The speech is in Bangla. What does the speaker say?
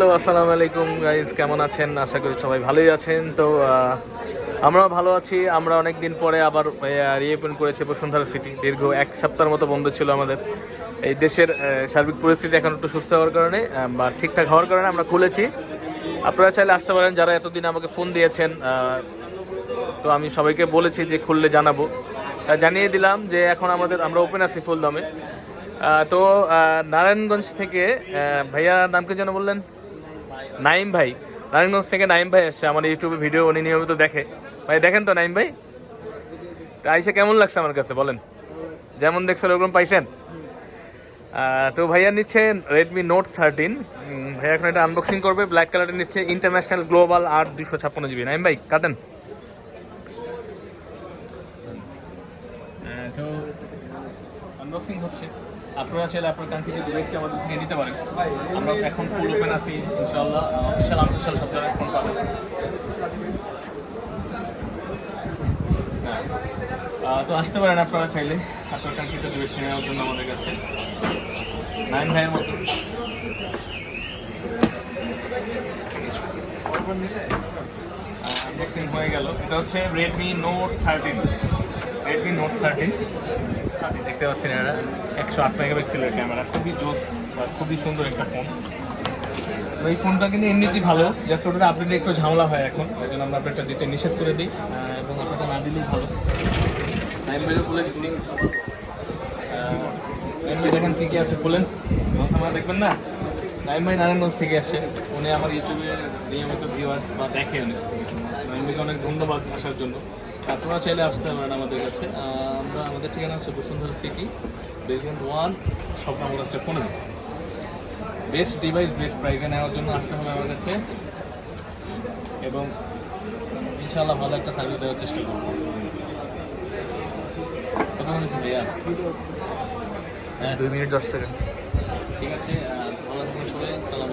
হ্যালো, আসসালামু আলাইকুম গাইজ কেমন আছেন? আশা করি সবাই ভালোই আছেন। তো আমরাও ভালো আছি। আমরা অনেক দিন পরে আবার রিওপেন করেছি বসুন্ধরা সিটি দীর্ঘ এক সপ্তাহের মতো বন্ধ ছিল আমাদের। এই দেশের সার্বিক পরিস্থিতি এখন একটু সুস্থ হওয়ার কারণে বা ঠিকঠাক হওয়ার কারণে আমরা খুলেছি। আপনারা চাইলে আসতে পারেন, যারা এতদিন আমাকে ফোন দিয়েছেন তো আমি সবাইকে বলেছি যে খুললে জানাব। জানিয়ে দিলাম যে এখন আমাদের, আমরা ওপেন আছি ফুলদমে। তো নারায়ণগঞ্জ থেকে ভাইয়া নামকে যেন বললেন। নাইম ভাই, নারায়ণগঞ্জ থেকে নাইম ভাই এসছে, আমার ইউটিউবে ভিডিও উনি নিয়মিত দেখে। ভাই, দেখেন তো নাইম ভাই? আইসে কেমন লাগছে আমার কাছে, বলেন। যেমন দেখছেন, ওরকম পাইছেন। তো ভাইয়া নিচ্ছে রেডমি নোট থার্টিন ভাইয়া এখন এটা আনবক্সিং করবে ব্ল্যাক কালারটা নিচ্ছে ইন্টারন্যাশনাল গ্লোবাল আট দুশো ছাপ্পান্ন জিবি নাইম ভাই, কাটেন। হচ্ছে। আপনারা চাইলে আপনার কাঙ্ক্ষিত ডিভাইসকে আমাদের থেকে নিতে পারেন। আমরা এখন ফুল ওপেন আছি, ইনশাআল্লাহ অফিসিয়াল আনঅফিসিয়াল সব জায়গায় ফোন পাবেন। হ্যাঁ। তো আসতে পারেন আপনারা চাইলে, আপনার কাঙ্ক্ষিত ডিভাইস নেওয়ার জন্য আমাদের কাছে। নাইন ভাইয়ের মতো। হয়ে গেল। এটা হচ্ছে Redmi note thirteen Redmi note thirteen দেখতে পাচ্ছেন এরা। একশো আট মেগাপিক্সেলের ক্যামেরা। খুবই জোস বা খুবই সুন্দর একটা ফোন। এই ফোনটা কিন্তু এমনিতেই ভালো। জাস্ট ওটা আপডেটে একটু ঝামেলা হয় এখন। ওই জন্য আমরা আপডেটটা দিতে নিষেধ করে দিই। এবং আপনাটা না দিলেই ভালো। টাইম বেরো বলে দিচ্ছি। দেখেন কী কী আছে বলেন। আমার দেখবেন না? নাইম ভাই নারায়ণগঞ্জ থেকে আসে। উনি আমার ইউটিউবে নিয়মিত ভিউয়ার্স বা দেখে উনি নাইম ভাইকে অনেক ধন্যবাদ আসার জন্য। আপনারা চাইলে আসতে পারেন আমাদের কাছে। আমরা আমাদের ঠিকানা হচ্ছে বসুন্ধরা সিটি বেসমেন্ট ওয়ান সব নম্বর হচ্ছে পনেরো বেস্ট ডিভাইস বেস্ট প্রাইসে নেওয়ার জন্য আসতে হবে আমার কাছে। এবং ইনশাআল্লাহ ভালো একটা সার্ভিস দেওয়ার চেষ্টা করব। ভাইয়া? হ্যাঁ। দুই মিনিট দশ সেকেন্ড। ঠিক আছে আর ভালো থাকুন সবাই। সালাম